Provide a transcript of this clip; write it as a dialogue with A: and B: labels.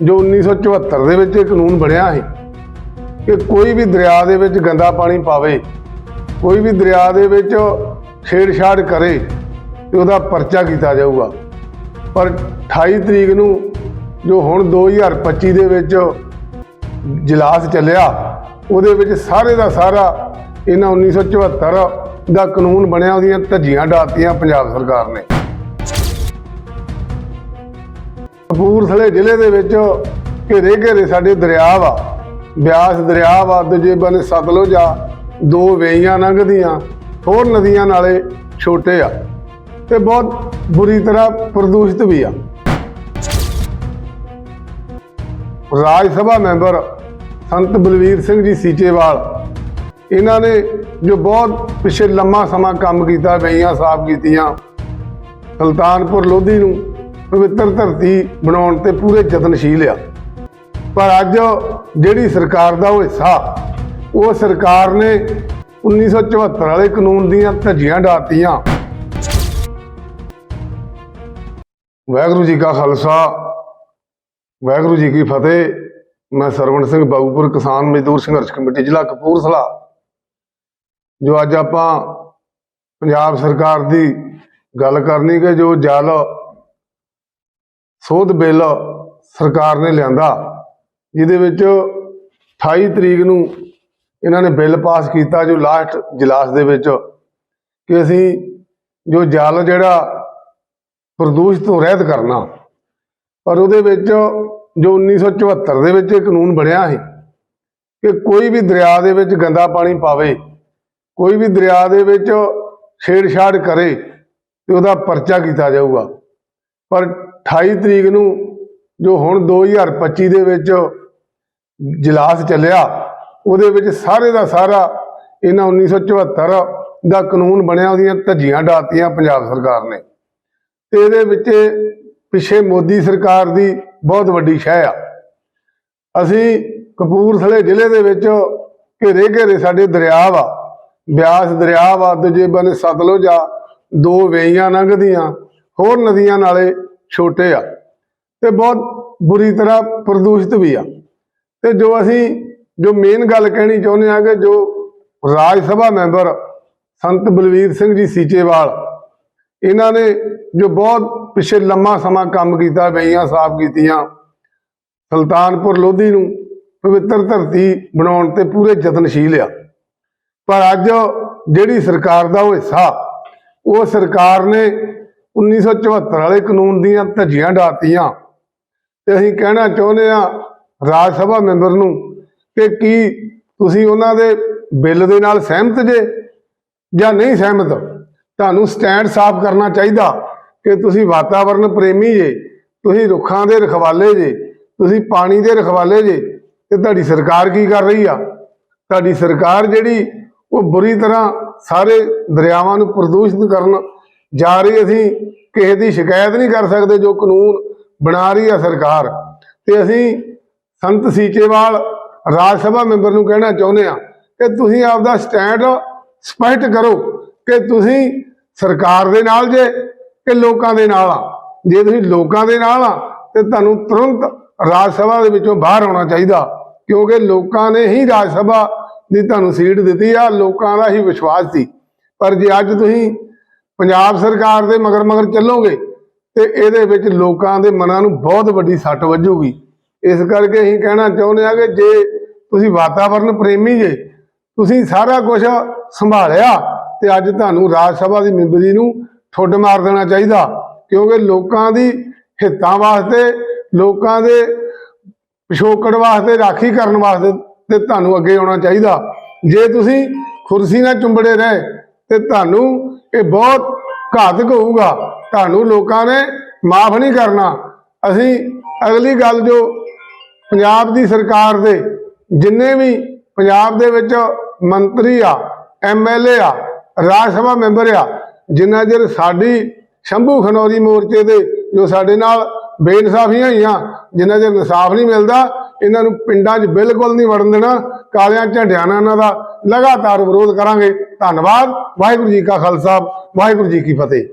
A: ਜੋ 1974 ਦੇ ਵਿੱਚ ਇਹ ਕਾਨੂੰਨ ਬਣਿਆ ਸੀ ਕਿ ਕੋਈ ਵੀ ਦਰਿਆ ਦੇ ਵਿੱਚ ਗੰਦਾ ਪਾਣੀ ਪਾਵੇ, ਕੋਈ ਵੀ ਦਰਿਆ ਦੇ ਵਿੱਚ ਛੇੜਛਾੜ ਕਰੇ ਤੇ ਉਹਦਾ ਪਰਚਾ ਕੀਤਾ ਜਾਊਗਾ। ਪਰ 28 ਤਰੀਕ ਨੂੰ ਜੋ ਹੁਣ 2025 ਦੇ ਵਿੱਚ ਜਲਾਸ ਚੱਲਿਆ, ਉਹਦੇ ਵਿੱਚ ਸਾਰੇ ਦਾ ਸਾਰਾ ਇਹਨਾਂ 1974 ਦਾ ਕਾਨੂੰਨ ਬਣਿਆ, ਉਹਦੀਆਂ ਧੱਜੀਆਂ ਡਾਤੀਆਂ ਪੰਜਾਬ ਸਰਕਾਰ ਨੇ। ਕਪੂਰਥਲੇ ਜ਼ਿਲ੍ਹੇ ਦੇ ਵਿੱਚ ਘੇਰੇ ਘੇਰੇ ਸਾਡੇ ਦਰਿਆ ਵਾ, ਬਿਆਸ ਦਰਿਆ ਵਾ, ਦੂਜੇ ਬੰਨੇ ਸਤਲੁਜ ਆ, ਦੋ ਵੇਈਆਂ ਲੰਘਦੀਆਂ, ਹੋਰ ਨਦੀਆਂ ਨਾਲੇ ਛੋਟੇ ਆ ਤੇ ਬਹੁਤ ਬੁਰੀ ਤਰ੍ਹਾਂ ਪ੍ਰਦੂਸ਼ਿਤ ਵੀ ਆ। ਰਾਜ ਸਭਾ ਮੈਂਬਰ ਸੰਤ ਬਲਵੀਰ ਸਿੰਘ ਜੀ ਸੀਚੇਵਾਲ, ਇਹਨਾਂ ਨੇ ਜੋ ਬਹੁਤ ਪਿਛੇ ਲੰਮਾ ਸਮਾਂ ਕੰਮ ਕੀਤਾ, ਵੇਈਆਂ ਸਾਫ਼ ਕੀਤੀਆਂ, ਸੁਲਤਾਨਪੁਰ ਲੋਧੀ ਨੂੰ ਪਵਿੱਤਰ ਧਰਤੀ ਬਣਾਉਣ ਤੇ ਪੂਰੇ ਯਤਨਸ਼ੀਲ ਆ। ਪਰ ਅੱਜ ਜਿਹੜੀ ਸਰਕਾਰ ਦਾ ਉਹ ਹਿੱਸਾ, ਉਹ ਸਰਕਾਰ ਨੇ 1974 ਵਾਲੇ ਕਾਨੂੰਨ ਦੀਆਂ ਧੱਜੀਆਂ ਡਾਤੀਆਂ। ਵਾਹਿਗੁਰੂ ਜੀ ਕਾ ਖਾਲਸਾ, ਵਾਹਿਗੁਰੂ ਜੀ ਕੀ ਫਤਿਹ। ਮੈਂ ਸਰਵਣ ਸਿੰਘ ਬਾਗੂਪੁਰ ਕਿਸਾਨ ਮਜ਼ਦੂਰ ਸੰਘਰਸ਼ ਕਮੇਟੀ, ਜ਼ਿਲ੍ਹਾ ਕਪੂਰਥਲਾ। ਜੋ ਅੱਜ ਆਪਾਂ ਪੰਜਾਬ ਸਰਕਾਰ ਦੀ ਗੱਲ ਕਰਨੀ ਕਿ ਜੋ ਜਲ ਸੋਧ ਬਿੱਲ ਸਰਕਾਰ ਨੇ ਲਿਆਂਦਾ। ਜਿਹਦੇ ਵਿੱਚ 28 ਤਰੀਕ ਨੂੰ ਇਹਨਾਂ ਨੇ ਬਿੱਲ ਪਾਸ ਕੀਤਾ ਜੋ ਲਾਸਟ ਜਲਾਸ ਦੇ ਵਿੱਚ ਕਿ ਅਸੀਂ ਜੋ ਜਲ ਜਿਹੜਾ ਪ੍ਰਦੂਸ਼ਿਤ ਤੋਂ ਰਹਿਤ ਕਰਨਾ। ਪਰ ਉਹਦੇ ਵਿੱਚ ਜੋ 1974 ਦੇ ਵਿੱਚ ਇਹ ਕਾਨੂੰਨ ਬਣਿਆ ਸੀ ਕਿ ਕੋਈ ਵੀ ਦਰਿਆ ਦੇ ਵਿੱਚ ਗੰਦਾ ਪਾਣੀ ਪਾਵੇ, ਕੋਈ ਵੀ ਦਰਿਆ ਦੇ ਵਿੱਚ ਛੇੜਛਾੜ ਕਰੇ ਤੇ ਉਹਦਾ ਪਰਚਾ ਕੀਤਾ ਜਾਊਗਾ। ਪਰ 28 ਤਰੀਕ ਨੂੰ ਜੋ ਹੁਣ 2025 ਦੇ ਵਿੱਚ ਜਲਾਸ ਚੱਲਿਆ, ਉਹਦੇ ਵਿੱਚ ਸਾਰੇ ਦਾ ਸਾਰਾ ਇਹਨਾਂ 1974 ਦਾ ਕਾਨੂੰਨ ਬਣਿਆ, ਉਹਦੀਆਂ ਧੱਜੀਆਂ ਡਾਤੀਆਂ ਪੰਜਾਬ ਸਰਕਾਰ ਨੇ। ਤੇ ਇਹਦੇ ਵਿੱਚ ਪਿੱਛੇ ਮੋਦੀ ਸਰਕਾਰ ਦੀ ਬਹੁਤ ਵੱਡੀ ਸ਼ਹਿ ਆ। ਅਸੀਂ ਕਪੂਰਥਲੇ ਜ਼ਿਲ੍ਹੇ ਦੇ ਵਿੱਚ ਘੇਰੇ ਘੇਰੇ ਸਾਡੇ ਦਰਿਆ ਵਾ ਬਿਆਸ ਦਰਿਆ ਵਾ ਦੂਜੇ ਬੰਨੇ ਸਤਲੁਜ ਆ, ਦੋ ਵੇਈਆਂ ਲੰਘਦੀਆਂ, ਹੋਰ ਨਦੀਆਂ ਨਾਲੇ ਛੋਟੇ ਆ। ਤੇ ਬਹੁਤ ਬੁਰੀ ਤਰ੍ਹਾਂ ਪ੍ਰਦੂਸ਼ਿਤ ਵੀ ਆ। ਤੇ ਜੋ ਅਸੀਂ, ਜੋ ਮੇਨ ਗੱਲ ਕਹਿਣੀ ਚਾਹੁੰਦੇ ਆ ਕਿ ਜੋ ਰਾਜ ਸਭਾ ਮੈਂਬਰ ਸੰਤ ਬਲਵੀਰ ਸਿੰਘ ਜੀ ਸੀਚੇਵਾਲ, ਇਹਨਾਂ ਨੇ ਜੋ ਬਹੁਤ ਪਿਛੇ ਲੰਮਾ ਸਮਾਂ ਕੰਮ ਕੀਤਾ ਵੇਈਆਂ ਸਾਫ਼ ਕੀਤੀਆਂ, ਸੁਲਤਾਨਪੁਰ ਲੋਧੀ ਨੂੰ ਪਵਿੱਤਰ ਧਰਤੀ ਬਣਾਉਣ ਤੇ ਪੂਰੇ ਯਤਨਸ਼ੀਲ ਆ। ਪਰ ਅੱਜ ਜਿਹੜੀ ਸਰਕਾਰ ਦਾ ਉਹ ਹਿੱਸਾ, ਉਹ ਸਰਕਾਰ ਨੇ 1974 ਵਾਲੇ ਕਾਨੂੰਨ ਦੀਆਂ ਧੱਜੀਆਂ ਡਾਤੀਆਂ। ਤੇ ਅਸੀਂ ਕਹਿਣਾ ਚਾਹੁੰਦੇ ਆ ਰਾਜ ਸਭਾ ਮੈਂਬਰ ਨੂੰ ਕਿ ਕੀ ਤੁਸੀਂ ਉਹਨਾਂ ਦੇ ਬਿੱਲ ਦੇ ਨਾਲ ਸਹਿਮਤ ਜੇ ਜਾਂ ਨਹੀਂ ਸਹਿਮਤ? ਤੁਹਾਨੂੰ ਸਟੈਂਡ ਸਾਫ਼ ਕਰਨਾ ਚਾਹੀਦਾ ਕਿ ਤੁਸੀਂ ਵਾਤਾਵਰਣ ਪ੍ਰੇਮੀ ਜੇ, ਤੁਸੀਂ ਰੁੱਖਾਂ ਦੇ ਰਖਵਾਲੇ ਜੇ, ਤੁਸੀਂ ਪਾਣੀ ਦੇ ਰਖਵਾਲੇ ਜੇ। ਤੇ ਤੁਹਾਡੀ ਸਰਕਾਰ ਕੀ ਕਰ ਰਹੀ ਆ? ਤੁਹਾਡੀ ਸਰਕਾਰ ਜਿਹੜੀ ਉਹ ਬੁਰੀ ਤਰ੍ਹਾਂ ਸਾਰੇ ਦਰਿਆਵਾਂ ਨੂੰ ਪ੍ਰਦੂਸ਼ਿਤ ਕਰਨ ਜਾ ਰਹੀ ਅਸੀਂ, ਕਿਸੇ ਦੀ ਸ਼ਿਕਾਇਤ ਨਹੀਂ ਕਰ ਸਕਦੇ ਜੋ ਕਾਨੂੰਨ ਬਣਾ ਰਹੀ ਆ ਸਰਕਾਰ। ਤੇ ਅਸੀਂ ਸੰਤ ਸੀਚੇਵਾਲ ਰਾਜ ਸਭਾ ਮੈਂਬਰ ਨੂੰ ਕਹਿਣਾ ਚਾਹੁੰਦੇ ਆ ਕਿ ਤੁਸੀਂ ਆਪਦਾ ਸਟੈਂਡ ਸਪਸ਼ਟ ਕਰੋ ਕਿ ਤੁਸੀਂ ਸਰਕਾਰ ਦੇ ਨਾਲ ਜੇ ਕਿ ਲੋਕਾਂ ਦੇ ਨਾਲ ਆ। ਜੇ ਤੁਸੀਂ ਲੋਕਾਂ ਦੇ ਨਾਲ ਆ, ਤੇ ਤੁਹਾਨੂੰ ਤੁਰੰਤ ਰਾਜ ਸਭਾ ਦੇ ਵਿੱਚੋਂ ਬਾਹਰ ਆਉਣਾ ਚਾਹੀਦਾ, ਕਿਉਂਕਿ ਲੋਕਾਂ ਨੇ ਹੀ ਰਾਜ ਸਭਾ ਦੀ ਤੁਹਾਨੂੰ ਸੀਟ ਦਿੱਤੀ ਆ, ਲੋਕਾਂ ਦਾ ਹੀ ਵਿਸ਼ਵਾਸ ਸੀ। ਪਰ ਜੇ ਅੱਜ ਤੁਸੀਂ ਪੰਜਾਬ ਸਰਕਾਰ ਦੇ ਮਗਰ ਮਗਰ ਚੱਲੋਗੇ ਤੇ ਇਹਦੇ ਵਿੱਚ ਲੋਕਾਂ ਦੇ ਮਨਾਂ ਨੂੰ ਬਹੁਤ ਵੱਡੀ ਸੱਟ ਵੱਜੂਗੀ। ਇਸ ਕਰਕੇ ਅਸੀਂ ਕਹਿਣਾ ਚਾਹੁੰਦੇ ਆ ਕਿ ਜੇ ਤੁਸੀਂ ਵਾਤਾਵਰਣ ਪ੍ਰੇਮੀ ਜੇ, ਤੁਸੀਂ ਸਾਰਾ ਕੁਝ ਸੰਭਾਲਿਆ ਤੇ ਅੱਜ ਤੁਹਾਨੂੰ ਰਾਜ ਸਭਾ ਦੀ ਮੈਂਬਰੀ ਨੂੰ ਠੁੱਡ ਮਾਰ ਦੇਣਾ ਚਾਹੀਦਾ, ਕਿਉਂਕਿ ਲੋਕਾਂ ਦੀ ਹਿੱਤਾਂ ਵਾਸਤੇ, ਲੋਕਾਂ ਦੇ ਪਿਛੋਕੜ ਵਾਸਤੇ, ਰਾਖੀ ਕਰਨ ਵਾਸਤੇ ਤੇ ਤੁਹਾਨੂੰ ਅੱਗੇ ਆਉਣਾ ਚਾਹੀਦਾ। ਜੇ ਤੁਸੀਂ ਕੁਰਸੀ ਨਾਲ ਚੁੰਬੜੇ ਰਹੇ ਤੇ ਤੁਹਾਨੂੰ ਇਹ ਬਹੁਤ ਘਾਤਕ ਹੋਊਗਾ। ਤੁਹਾਨੂੰ ਲੋਕਾਂ ਨੇ ਮਾਫ ਨਹੀਂ ਕਰਨਾ। ਅਸੀਂ ਅਗਲੀ ਗੱਲ ਜੋ ਪੰਜਾਬ ਦੀ ਸਰਕਾਰ ਦੇ ਜਿੰਨੇ ਵੀ ਪੰਜਾਬ ਦੇ ਵਿੱਚ ਮੰਤਰੀ ਆ ਐਮਐਲਏ ਆ, ਰਾਜ ਸਭਾ ਮੈਂਬਰ ਆ, ਜਿੰਨਾ ਚਿਰ ਸਾਡੀ ਸ਼ੰਭੂ ਖਨੌਰੀ ਮੋਰਚੇ ਦੇ ਜੋ ਸਾਡੇ ਨਾਲ ਬੇਇਨਸਾਫੀਆਂ ਹੋਈਆਂ, ਜਿੰਨਾ ਚਿਰ ਇਨਸਾਫ ਨਹੀਂ ਮਿਲਦਾ ਇਹਨਾਂ ਨੂੰ ਪਿੰਡਾਂ 'ਚ ਬਿਲਕੁਲ ਨਹੀਂ ਵੜਨ ਦੇਣਾ, ਕਾਲਿਆਂ ਝੰਡਿਆਂ ਨਾਲ ਇਹਨਾਂ ਦਾ ਲਗਾਤਾਰ ਵਿਰੋਧ ਕਰਾਂਗੇ। ਧੰਨਵਾਦ। ਵਾਹਿਗੁਰੂ ਜੀ ਕਾ ਖਾਲਸਾ, ਵਾਹਿਗੁਰੂ ਜੀ ਕੀ ਫਤਿਹ।